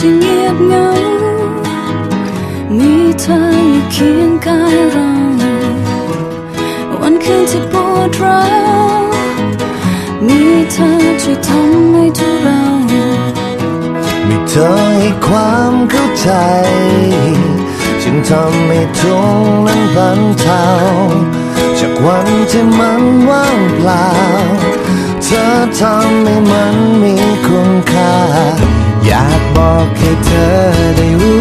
ที่เงียบเหงา มีเธออยู่เคียงกายเรา วันคืนที่ปวดร้าวมีเธอช่วยทำให้ทุเรา มีเธอให้ความเข้าใจ จึงทำให้ทุกข์นั้นบรรเทาจากวันที่มันว่างเปล่า เธอทำให้มันมีคุณค่า บอกให้เธอได้รู้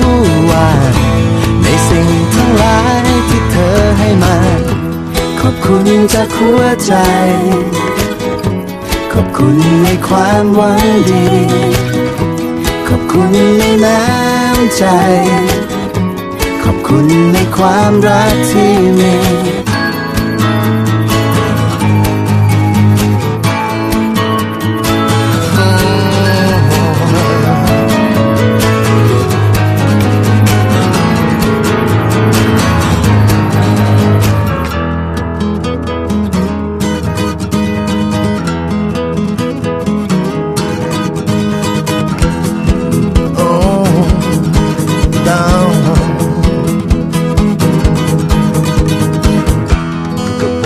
ว่า ในสิ่งทั้งหลายที่เธอให้มา ขอบคุณจากหัวใจ ขอบคุณในความหวังดี ขอบคุณในน้ำใจ ขอบคุณในความรักที่มี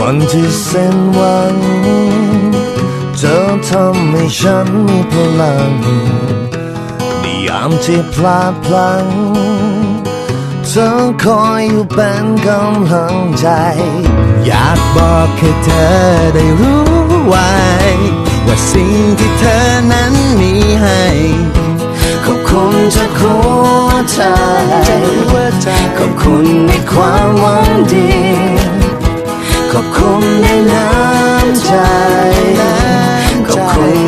กับวันที่เส้นหวังเธอทำให้ฉันมีพลังในยามที่พลาดพลั้งเธอคอยอยู่เป็นกำลังใจ อยากบอกให้เธอได้รู้ไว้ ว่าสิ่งที่เธอนั้นมีให้ขอบคุณจากหัวใจขอบคุณในความหวังดี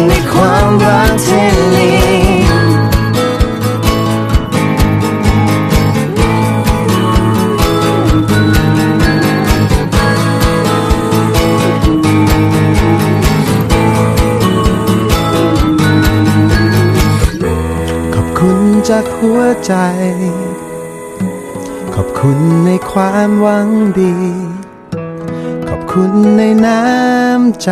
ในความรักที่มีขอบคุณจากหัวใจ ขอบคุณในความหวังดี ขอบคุณในน้ำใจ